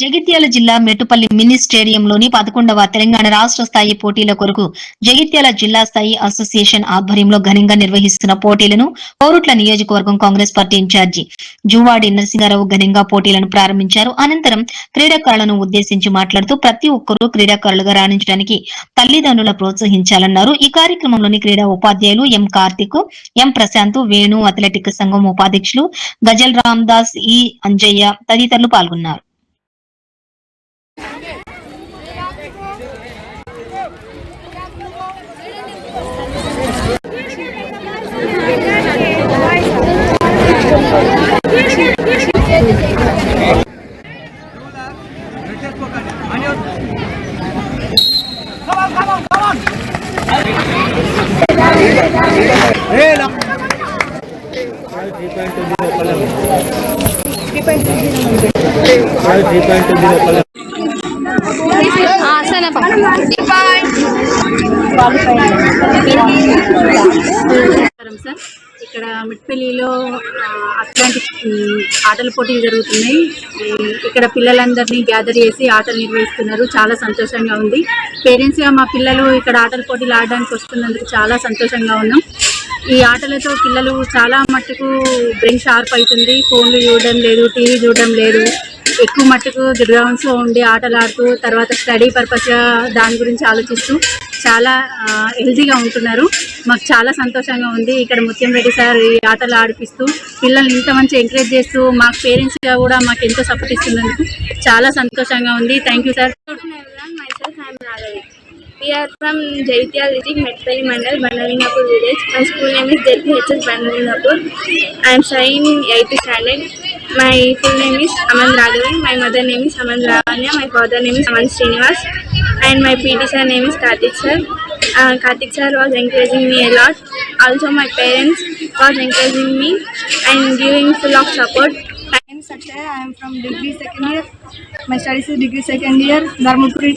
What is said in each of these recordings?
జగిత్యాల జిల్లా మెట్టుపల్లి మినీ స్టేడియంలోని పదకొండవ తెలంగాణ రాష్ట్ర స్థాయి పోటీల కొరకు జగిత్యాల జిల్లా స్థాయి అసోసియేషన్ ఆధ్వర్యంలో ఘనంగా నిర్వహిస్తున్న పోటీలను కోరుట్ల నియోజకవర్గం Congress party incharge Juvadi Narasimharao ఘనంగా పోటీలను ప్రారంభించారు. అనంతరం క్రీడాకారులను ఉద్దేశించి మాట్లాడుతూ ప్రతి ఒక్కరూ క్రీడాకారులుగా రాణించడానికి తల్లిదండ్రుల ప్రోత్సహించాలన్నారు. ఈ కార్యక్రమంలోని క్రీడా ఉపాధ్యాయులు M Karthik M Prashanth Venu athletic సంఘం ఉపాధ్యక్షులు గజల్ రామ్ దాస్ ఈ అంజయ్య తదితరులు పాల్గొన్నారు. త్రీ పాయింట్ టూ జీరో నమస్కారం సార్. ఇక్కడ మిట్పల్లిలో అట్లాంటి ఆటల పోటీలు జరుగుతున్నాయి. ఇక్కడ పిల్లలందరినీ గ్యాదర్ చేసి ఆటలు నిర్వహిస్తున్నారు. చాలా సంతోషంగా ఉంది. పేరెంట్స్గా మా పిల్లలు ఇక్కడ ఆటల పోటీలు ఆడడానికి వస్తున్నందుకు చాలా సంతోషంగా ఉన్నాం. ఈ ఆటలతో పిల్లలు చాలా మట్టుకు బ్రెయిన్ షార్ప్ అవుతుంది. ఫోన్లు చూడడం లేదు టీవీ చూడడం లేదు. ఎక్కువ మట్టుకు గ్రౌండ్స్లో ఉండి ఆటలు ఆడుతూ తర్వాత స్టడీ పర్పస్గా దాని గురించి ఆలోచిస్తూ చాలా హెల్తీగా ఉంటున్నారు. మాకు చాలా సంతోషంగా ఉంది. ఇక్కడ ముత్యం రెడ్డి సార్ ఈ ఆటలు ఆడిపిస్తూ పిల్లల్ని ఇంత మంచి ఎంకరేజ్ చేస్తూ మాకు పేరెంట్స్గా కూడా మాకు ఎంతో సపోర్ట్ ఇస్తున్నందుకు చాలా సంతోషంగా ఉంది. Thank you sir Good from everyone, myself Metpalli mandal Ragavi. Village. My school name is Metpalli Mandal, Bandalinapur village. Shine eighth standard is JPHS Bandalinapur. I am studying in 8th standard. My full name is Aman Ragavi. My mother name is Aman Ravanya. My father name is Aman Srinivas. And my PT sir name is Karthik sir. Uh, Karthik sir was encouraging me a lot. Also my parents was encouraging me and giving full of support. I am Sakshay. I am from degree second year. My studies degree second year Dharmapuri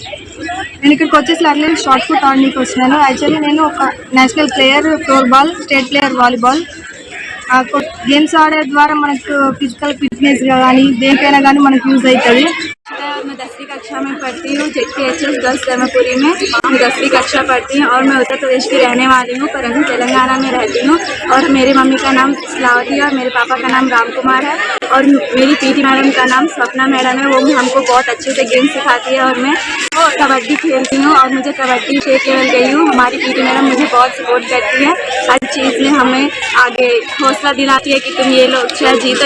నేను ఇక్కడికి వచ్చేసి అట్లనే shot put ఆడడానికి వచ్చినాను actually నేను ఒక national player floor ball state player volleyball games ఆడే ద్వారా మనకు ఫిజికల్ ఫిట్నెస్ కానీ దేనికైనా కానీ మనకు యూజ్ అవుతుంది. कक्षा में पढ़ती हूँ P H S girls Dharmapuri में। मैं दसवीं कक्षा पढ़ती हूँ और मैं उत्तर प्रदेश की रहने वाली हूँ, परंतु तेलंगाना में रहती हूँ। और मेरे मम्मी का नाम इस्लावती है और मेरे पापा का नाम राम कुमार है। और मेरी पीटी मैडम का नाम स्वप्ना मैडम है, वो भी हमको बहुत अच्छे से गेम सिखाती है और मैं कबड्डी खेलती हूँ और मुझे कबड्डी स्टेट लेवल गई हूँ। हमारी पीटी मैडम मुझे बहुत सपोर्ट करती है। हर चीज़ में हमें आगे हौसला दिलाती है कि तुम ये लोग अच्छा जीतो।